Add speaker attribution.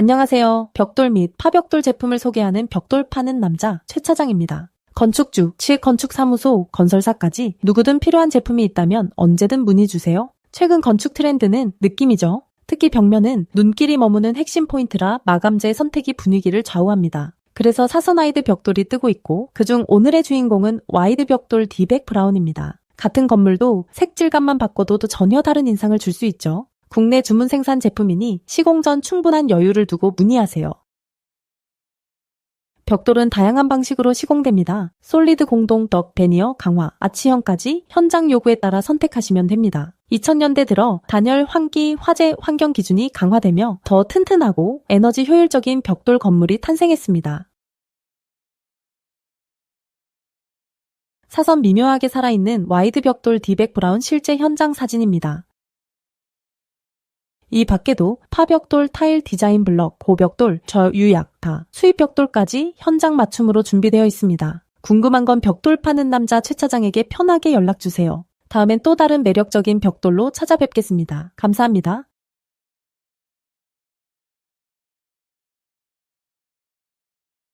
Speaker 1: 안녕하세요. 벽돌 및 파벽돌 제품을 소개하는 벽돌 파는 남자 최 차장입니다. 건축주, 치익건축사무소, 건설사까지 누구든 필요한 제품이 있다면 언제든 문의 주세요. 최근 건축 트렌드는 느낌이죠. 특히 벽면은 눈길이 머무는 핵심 포인트라 마감재 선택이 분위기를 좌우합니다. 그래서 사선 와이드 벽돌이 뜨고 있고 그중 오늘의 주인공은 와이드 벽돌 디백 브라운입니다. 같은 건물도 색질감만 바꿔도 전혀 다른 인상을 줄 수 있죠. 국내 주문 생산 제품이니 시공 전 충분한 여유를 두고 문의하세요. 벽돌은 다양한 방식으로 시공됩니다. 솔리드 공동 덕 베니어 강화, 아치형까지 현장 요구에 따라 선택하시면 됩니다. 2000년대 들어 단열, 환기, 화재, 환경 기준이 강화되며 더 튼튼하고 에너지 효율적인 벽돌 건물이 탄생했습니다. 사선 미묘하게 살아있는 와이드 벽돌 디백 브라운 실제 현장 사진입니다. 이 밖에도 파벽돌, 타일 디자인 블럭, 고벽돌, 저유약 다 수입 벽돌까지 현장 맞춤으로 준비되어 있습니다. 궁금한 건 벽돌 파는 남자 최 차장에게 편하게 연락 주세요. 다음엔 또 다른 매력적인 벽돌로 찾아뵙겠습니다. 감사합니다.